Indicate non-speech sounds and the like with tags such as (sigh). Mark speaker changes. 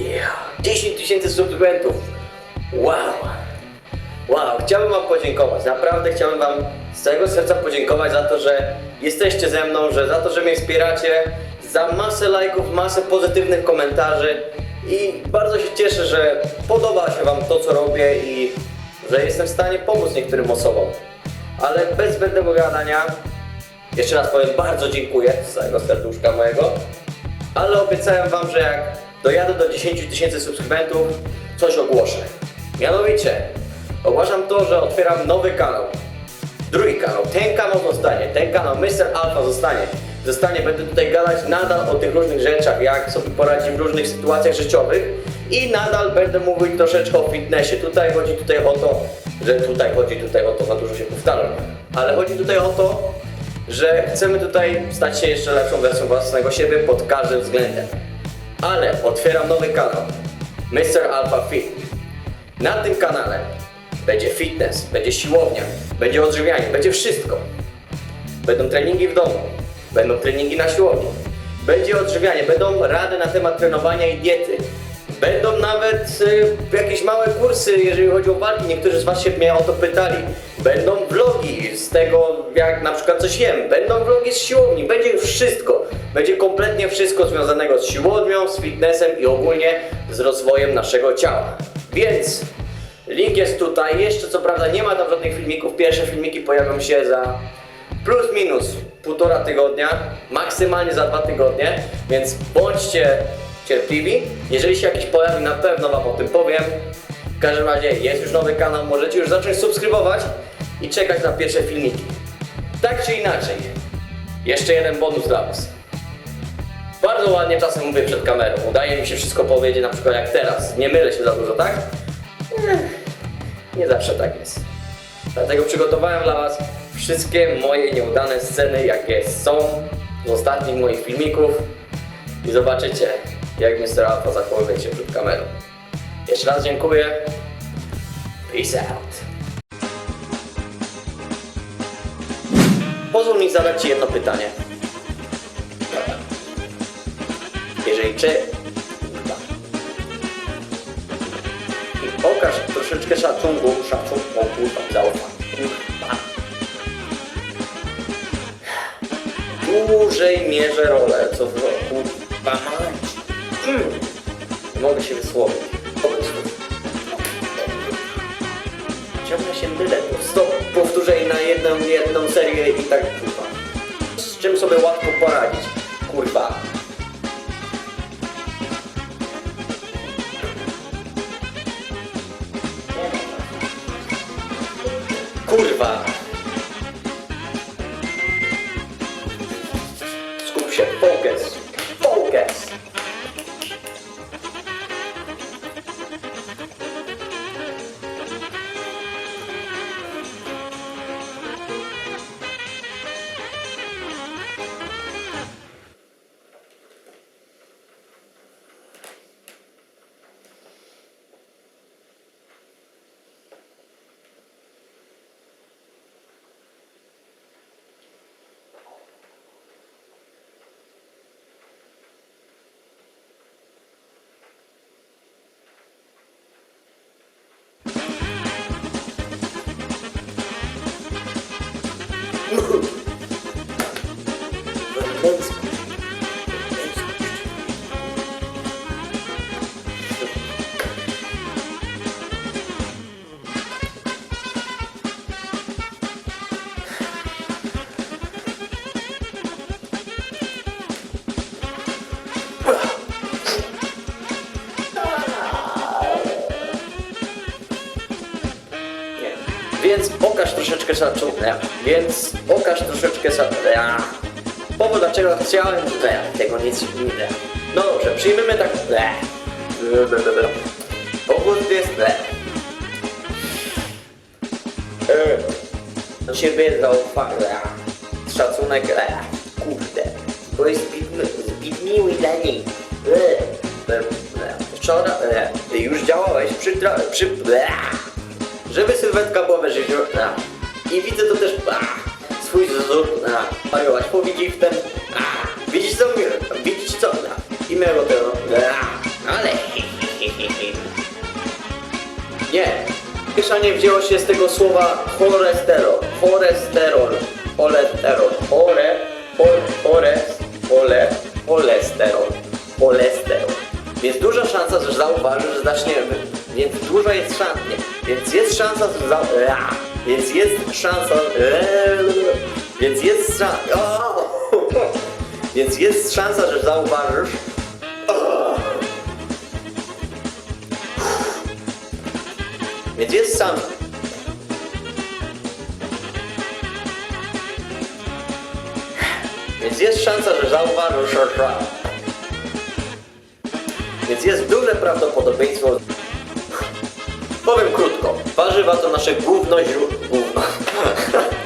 Speaker 1: Yeah. 10 tysięcy subskrybentów. Wow. Wow, chciałbym Wam podziękować. Naprawdę chciałbym Wam z całego serca podziękować za to, że jesteście ze mną, że za to, że mnie wspieracie, za masę lajków, masę pozytywnych komentarzy i bardzo się cieszę, że podoba się Wam to, co robię i że jestem w stanie pomóc niektórym osobom. Ale bez zbędnego gadania, jeszcze raz powiem bardzo dziękuję z całego serduszka mojego, ale obiecałem Wam, że jak dojadę do 10 tysięcy subskrybentów, coś ogłoszę. Mianowicie, ogłaszam to, że otwieram nowy kanał. Drugi kanał, ten kanał zostanie, ten kanał Mr. Alpha zostanie. Zostanie, będę tutaj gadać nadal o tych różnych rzeczach, jak sobie poradzić w różnych sytuacjach życiowych i nadal będę mówić troszeczkę o fitnessie. Tutaj chodzi tutaj o to, że tutaj chodzi tutaj o to, za dużo się powtarzam, ale chodzi tutaj o to, że chcemy tutaj stać się jeszcze lepszą wersją własnego siebie pod każdym względem. Ale otwieram nowy kanał, Mr. Alpha Fit. Na tym kanale będzie fitness, będzie siłownia, będzie odżywianie, będzie wszystko. Będą treningi w domu, będą treningi na siłowni, będzie odżywianie, będą rady na temat trenowania i diety. Będą nawet y, jakieś małe kursy, jeżeli chodzi o walki. Niektórzy z Was się mnie o to pytali. Będą vlogi z tego, jak na przykład coś jem. Będą vlogi z siłowni. Będzie wszystko. Będzie kompletnie wszystko związanego z siłownią, z fitnessem i ogólnie z rozwojem naszego ciała. Więc Link jest tutaj. Jeszcze co prawda nie ma tam żadnych filmików. Pierwsze filmiki pojawią się za plus minus półtora tygodnia, maksymalnie za dwa tygodnie, więc bądźcie cierpliwi. Jeżeli się jakiś pojawi, na pewno Wam o tym powiem. W każdym razie jest już nowy kanał, możecie już zacząć subskrybować i czekać na pierwsze filmiki. Tak czy inaczej, jeszcze jeden bonus dla Was. Bardzo ładnie czasem mówię przed kamerą. Udaje mi się wszystko powiedzieć, na przykład jak teraz. Nie mylę się za dużo, tak? Nie zawsze tak jest. Dlatego przygotowałem dla Was wszystkie moje nieudane sceny, jakie są z ostatnich moich filmików i zobaczycie, jak Mr. Alpha zachowuje się przed kamerą. Jeszcze raz dziękuję. Peace out. Pozwól mi zadać Ci jedno pytanie. Jeżeli czy... I pokaż troszeczkę szacunku, szacunku. Kurwa. W dużej mierze rolę, co w kurwa mać. Mm. Mogę się wysłowić. Po prostu. Ciągle się mylę. Stop, tak kurwa. Z czym sobie łatwo poradzić? Kurwa. Kurwa. Skup się, focus. Więc pokaż troszeczkę szacunku. Więc pokaż troszeczkę szacunku. Powód dlaczego chciałem. Nie, tego nic nie wiem. No dobrze, przyjmiemy tak. Nie. Powód jest. Nie. E, Do ciebie zaufanie. Szacunek. E, Kurde. Bo jest miły dla niej. E, e, e. Wczoraj. E, ty już działałeś przy. Przy e, żeby sylwetka była. A. I widzę to też a, swój wzór na paru odpowiedzi w ten... Widzisz co mówię? Widzisz co? I mego tego... Ale... (laughs) Nie. Kieszanie wzięło się z tego słowa cholesterol. Cholesterol. Cholesterol. Chore... Chores... Chole... Cholesterol. Cholesterol. Więc duża szansa, że zauważysz, że zacznie... Więc duża jest szansa... Więc jest szansa, że zauważysz... Więc jest szansa... Więc jest szansa... (laughs) Więc jest szansa, że zauważysz... (sighs) Więc jest sam. Więc jest szansa, że zauważysz. Więc jest duże prawdopodobieństwo... Powiem krótko. Warzywa to nasze główne źródło... Gówno. (laughs)